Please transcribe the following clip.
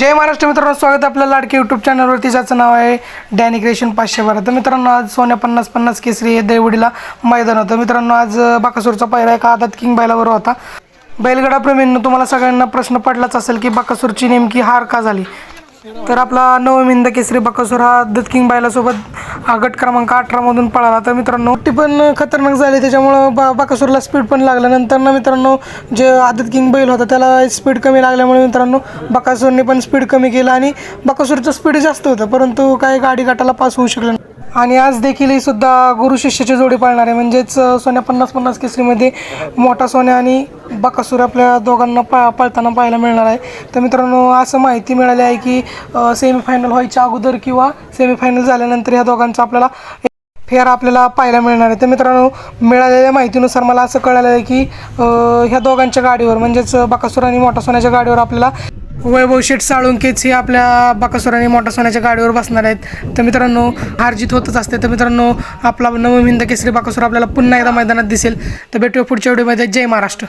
जय महाराष्ट्र मित्रांनो स्वागत आपल्या लाडके युट्यूब चॅनलवरती ज्याचं नाव आहे डॅनी क्रिएशन पाचशे बारा. तर मित्रांनो आज सोन्या पन्नास पन्नास केसरी हे देवडीला मैदान होतं. मित्रांनो आज बाकासूरचा पहिला एका आदात किंग बैलावर होता. बैलगडा तुम्हाला सगळ्यांना प्रश्न पडलाच असेल की बाकासूरची नेमकी हार का झाली? तर आपला नवमिंद केसरी बकासूर हा दत्किंग बायलासोबत हा गट क्रमांक अठरामधून पळाला तर मित्रांनो ती पण खतरनाक झाली त्याच्यामुळं बा बकासूरला स्पीड पण लागलं नंतर ना मित्रांनो जे आदत किंग बैल होता त्याला स्पीड कमी लागल्यामुळे मित्रांनो बकासूरने पण स्पीड कमी केलं आणि बकासूरचं स्पीड जास्त होतं परंतु काही गाडी गटाला पास होऊ शकलं नाही. आणि आज देखील ही सुद्धा गुरु शिष्याची जोडी पाळणार आहे. म्हणजेच सोन्या पन्नास पन्नास केसरीमध्ये मोठा सोन्या आणि बकासूर आपल्या दोघांना पा पळताना पाहायला मिळणार आहे. तर मित्रांनो असं माहिती मिळाली आहे की सेमीफायनल व्हायच्या अगोदर किंवा सेमीफायनल झाल्यानंतर या दोघांचा आपल्याला फेअर आपल्याला पाहायला मिळणार आहे. तर मित्रांनो मिळालेल्या माहितीनुसार मला असं कळालं आहे की ह्या दोघांच्या गाडीवर म्हणजेच बकासूर आणि मोठा सोन्याच्या गाडीवर आपल्याला वैभव शेठ साळुंकेच हे आपल्या बकासूर आणि मोठा सोन्याच्या गाडीवर बसणार आहेत. तर मित्रांनो हारजीत होतच असते. तर मित्रांनो आपला नवमिंद केसरी बाकासुर आपल्याला पुन्हा एकदा मैदानात दिसेल. तर भेटूया पुढच्या व्हिडिओमध्ये. जय महाराष्ट्र.